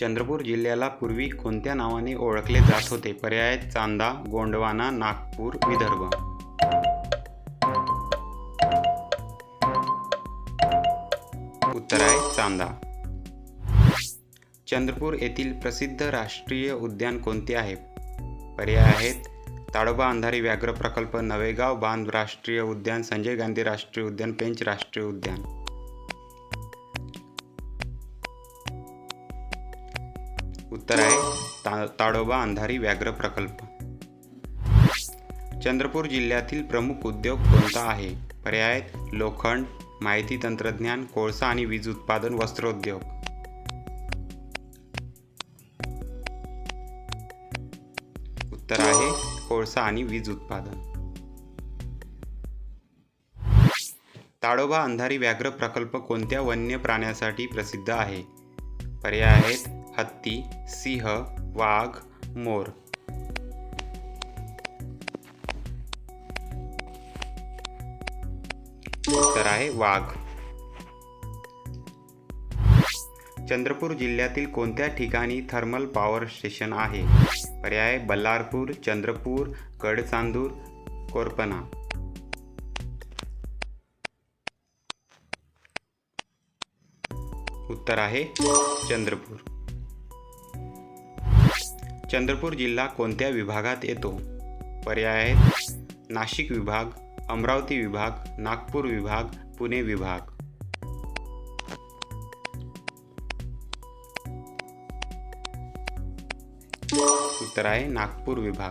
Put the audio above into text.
चंद्रपूर जिल्ह्याला पूर्वी कोणत्या नावाने ओळखले जात होते? पर्याय आहेत चांदा गोंडवाना नागपूर विदर्भ. उत्तर आहे चांदा. चंद्रपूर येथील प्रसिद्ध राष्ट्रीय उद्यान कोणते आहे? पर्याय आहेत ताडोबा अंधारी व्याघ्र प्रकल्प नवेगाव बांध राष्ट्रीय उद्यान संजय गांधी राष्ट्रीय उद्यान पेंच राष्ट्रीय उद्यान. उत्तर आहे ता ताडोबा अंधारी व्याघ्र प्रकल्प. चंद्रपूर जिल्ह्यातील प्रमुख उद्योग कोणता आहे? पर्याय आहेत लोखंड माहिती तंत्रज्ञान कोळसा आणि वीज उत्पादन वस्त्रोद्योग. उत्तर आहे कोळसा आणि वीज उत्पादन. ताडोबा अंधारी व्याघ्र प्रकल्प कोणत्या वन्य प्राण्यासाठी प्रसिद्ध आहे? पर्याय आहेत हत्ती सिंह वाघ मोर. उत्तर आहे वाघ. चंद्रपूर जिल्ह्यातील कोणत्या ठिकाणी थर्मल पॉवर स्टेशन आहे? पर्याय बल्लारपूर चंद्रपूर गडचांदूर कोरपना. उत्तर आहे चंद्रपूर. चंद्रपूर जिल्हा कोणत्या विभागात येतो? पर्याय आहेत. नाशिक विभाग अमरावती विभाग नागपूर विभाग पुणे विभाग. उत्तर आहे नागपूर विभाग.